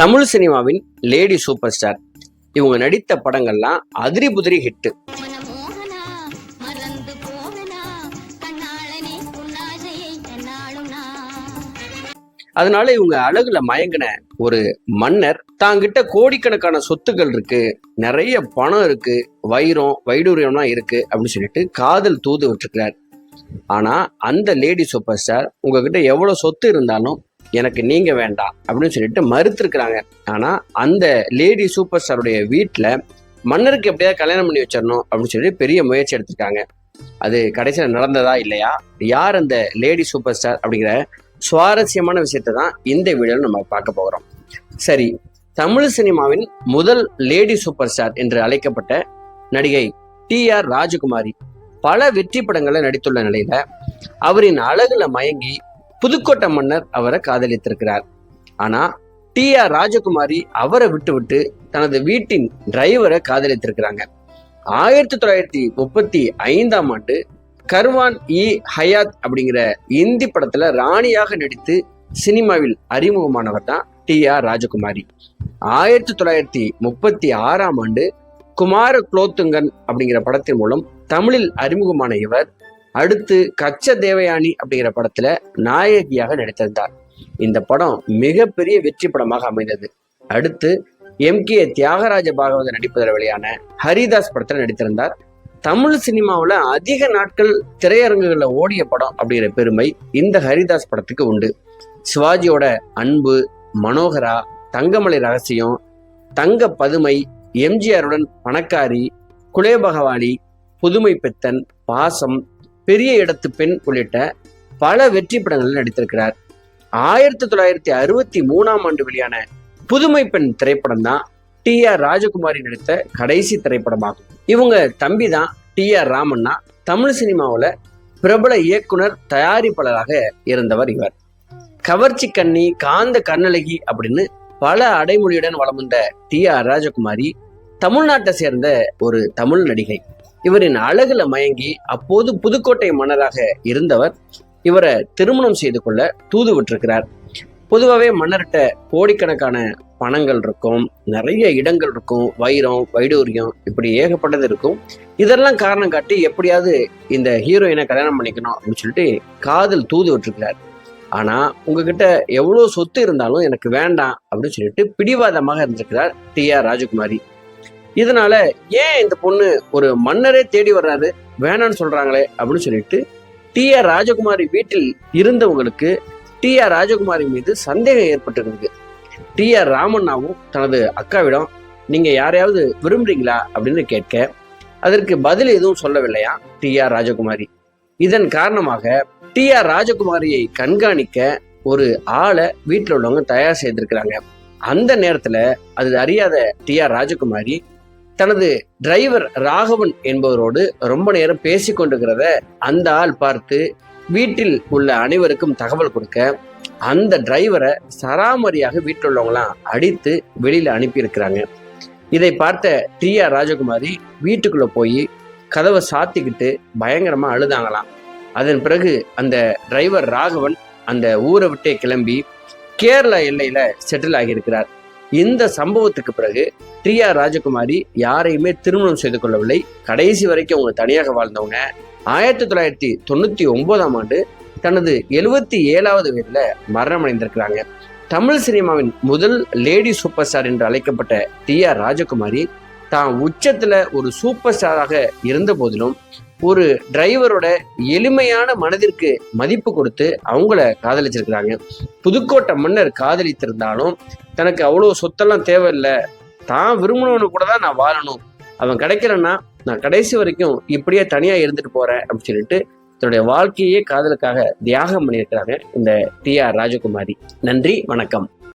தமிழ் சினிமாவின் lady super star. இவங்க நடித்த படங்கள்லாம் அதிரி புதிரி ஹிட்டு. அதனால இவங்க அழகுல மயங்கின ஒரு மன்னர் தாங்கிட்ட கோடிக்கணக்கான சொத்துக்கள் இருக்கு நிறைய பணம் இருக்கு வைரம் வைடூரியம்லாம் இருக்கு அப்படின்னு சொல்லிட்டு காதல் தூது விட்டுருக்கிறார். ஆனா அந்த லேடி சூப்பர் ஸ்டார் உங்ககிட்ட எவ்வளவு சொத்து இருந்தாலும் எனக்கு நீங்க வேண்டாம் அப்படின்னு சொல்லிட்டு மறுத்துருக்குறாங்க. ஆனா அந்த லேடி சூப்பர் ஸ்டாருடைய வீட்டில் மன்னருக்கு எப்படியாவது கல்யாணம் பண்ணி வச்சிடணும் அப்படின்னு சொல்லி பெரிய முயற்சி எடுத்திருக்காங்க. அது கடைசியில் நடந்ததா இல்லையா? யார் அந்த லேடி சூப்பர் ஸ்டார் அப்படிங்கிற சுவாரஸ்யமான விஷயத்தை தான் இந்த வீடியோவில் நம்ம பார்க்க போகிறோம் சரி தமிழ் சினிமாவின் முதல் லேடி சூப்பர் ஸ்டார் என்று அழைக்கப்பட்ட நடிகை டி ஆர் ராஜகுமாரி பல வெற்றி படங்களில் நடித்துள்ள நிலையில அவரின் அழகுல மயங்கி புதுக்கோட்டை மன்னர் அவரை காதலித்திருக்கிறார். ஆனா டி. ஆர். ராஜகுமாரி அவரை விட்டுவிட்டு தனது வீட்டின் டிரைவரை காதலித்திருக்கிறாங்க. ஆயிரத்தி தொள்ளாயிரத்தி முப்பத்தி ஐந்தாம் ஆண்டு கர்வான் இ. ஹயாத் அப்படிங்கிற இந்தி படத்துல ராணியாக நடித்து சினிமாவில் அறிமுகமானவர் தான் டி. ஆர். ராஜகுமாரி. ஆயிரத்தி தொள்ளாயிரத்தி முப்பத்தி ஆறாம் ஆண்டு குமார குலோத்துங்கன் அப்படிங்கிற படத்தின் மூலம் தமிழில் அறிமுகமான இவர் அடுத்து கச்ச தேவயானி அப்படிங்கிற படத்துல நாயகியாக நடித்திருந்தார். இந்த படம் மிகப்பெரிய வெற்றி படமாக அமைந்தது. அடுத்து எம் கே தியாகராஜ பாகவதர் நடிப்பதில் வெளியான ஹரிதாஸ் படத்தில் நடித்திருந்தார். தமிழ் சினிமாவில் அதிக நாட்கள் திரையரங்குகளில் ஓடிய படம் அப்படிங்கிற பெருமை இந்த ஹரிதாஸ் படத்துக்கு உண்டு. சிவாஜியோட அன்பு மனோகரா தங்கமலை ரகசியம் தங்க பதுமை எம்ஜிஆருடன் பணக்காரி குலேபகவானி புதுமை பெத்தன் பாசம் பெரிய இடத்து பெண் உள்ளிட்ட பல வெற்றி படங்களில் நடித்திருக்கிறார். ஆயிரத்தி தொள்ளாயிரத்தி அறுபத்தி மூணாம் ஆண்டு வெளியான புதுமை பெண் திரைப்படம் தான் டி ஆர் ராஜகுமாரி நடித்த கடைசி திரைப்படமாகும். இவங்க தம்பி தான் டி ஆர் ராமண்ணா. தமிழ் சினிமாவில் பிரபல இயக்குனர் தயாரிப்பாளராக இருந்தவர் இவர். கவர்ச்சி கண்ணி காந்த கண்ணழகி அப்படின்னு பல அடைமொழியுடன் வளம் வந்த டி ஆர் ராஜகுமாரி தமிழ்நாட்டை சேர்ந்த ஒரு தமிழ் நடிகை. இவரின் அழகுல மயங்கி அப்போது புதுக்கோட்டை மன்னராக இருந்தவர் இவரை திருமணம் செய்து கொள்ள தூது விட்டிருக்கிறார். பொதுவாகவே மன்னர்கிட்ட கோடிக்கணக்கான பணங்கள் இருக்கும் நிறைய இடங்கள் இருக்கும் வைரம் வைடூரியம் இப்படி ஏகப்பட்டது இருக்கும். இதெல்லாம் காரணம் காட்டி எப்படியாவது இந்த ஹீரோயினை கல்யாணம் பண்ணிக்கணும் அப்படின்னு சொல்லிட்டு காதல் தூது விட்டுருக்கிறார். ஆனா உங்ககிட்ட எவ்வளோ சொத்து இருந்தாலும் எனக்கு வேண்டாம் அப்படின்னு சொல்லிட்டு பிடிவாதமாக இருந்திருக்கிறார் டி ஆர் ராஜகுமாரி. இதனால ஏன் இந்த பொண்ணு ஒரு மன்னரே தேடி வர்றாரு? வேணான்னு சொல்றாங்களே அப்படின்னு சொல்லிட்டு டி ஆர் ராஜகுமாரி வீட்டில் இருந்தவங்களுக்கு டி ஆர் ராஜகுமாரி மீது சந்தேகம் ஏற்பட்டிருக்கு டி ஆர் ராமண்ணாவும் தனது அக்காவிடம் நீங்க யாரையாவது விரும்புறீங்களா? அப்படின்னு கேட்க அதற்கு பதில் எதுவும் சொல்லவில்லையா டி ஆர் ராஜகுமாரி? இதன் காரணமாக டி ஆர் ராஜகுமாரியை கண்காணிக்க ஒரு ஆளை வீட்டில் உள்ளவங்க தயார் செய்திருக்கிறாங்க. அந்த நேரத்துல அது அறியாத டி ஆர் ராஜகுமாரி தனது டிரைவர் ராகவன் என்பவரோடு ரொம்ப நேரம் பேசி கொண்டிருக்கிறத அந்த ஆள் பார்த்து வீட்டில் உள்ள அனைவருக்கும் தகவல் கொடுக்க அந்த டிரைவரை சராமரியாக வீட்டில் உள்ளவங்களாம் அடித்து வெளியில் அனுப்பியிருக்கிறாங்க. இதை பார்த்த டி ஆர் ராஜகுமாரி வீட்டுக்குள்ளே போய் கதவை சாத்திக்கிட்டு பயங்கரமாக அழுதாங்களாம். அதன் பிறகு அந்த டிரைவர் ராகவன் அந்த ஊரை விட்டே கிளம்பி கேரளா எல்லையில் செட்டில் ஆகியிருக்கிறார். இந்த சம்பவத்துக்கு பிறகு டி ஆர் ராஜகுமாரி யாரையுமே திருமணம் செய்து கொள்ளவில்லை. கடைசி வரைக்கும் அவங்க தனியாக வாழ்ந்தவங்க. ஆயிரத்தி தொள்ளாயிரத்தி தொண்ணூத்தி ஒன்பதாம் ஆண்டு தனது எழுபத்தி ஏழாவது வயதுல மரணமடைந்திருக்கிறாங்க. தமிழ் சினிமாவின் முதல் லேடி சூப்பர் ஸ்டார் என்று அழைக்கப்பட்ட டி ஆர் ராஜகுமாரி தான் உச்சத்துல ஒரு சூப்பர் ஸ்டாராக இருந்த போதிலும் ஒரு டிரைவரோட எளிமையான மனதிற்கு மதிப்பு கொடுத்து அவங்கள காதலிச்சிருக்கிறாங்க. புதுக்கோட்டை மன்னர் காதலித்திருந்தாலும் தனக்கு அவ்வளோ சொத்தெல்லாம் தேவையில்லை. தான் விரும்பினவனு கூட தான் நான் வாழணும். அவன் கிடைக்கலன்னா நான் கடைசி வரைக்கும் இப்படியே தனியா இருந்துட்டு போறேன் அப்படின்னு சொல்லிட்டு தன்னுடைய வாழ்க்கையே காதலுக்காக தியாகம் பண்ணியிருக்கிறாங்க இந்த டி ஆர் ராஜகுமாரி. நன்றி வணக்கம்.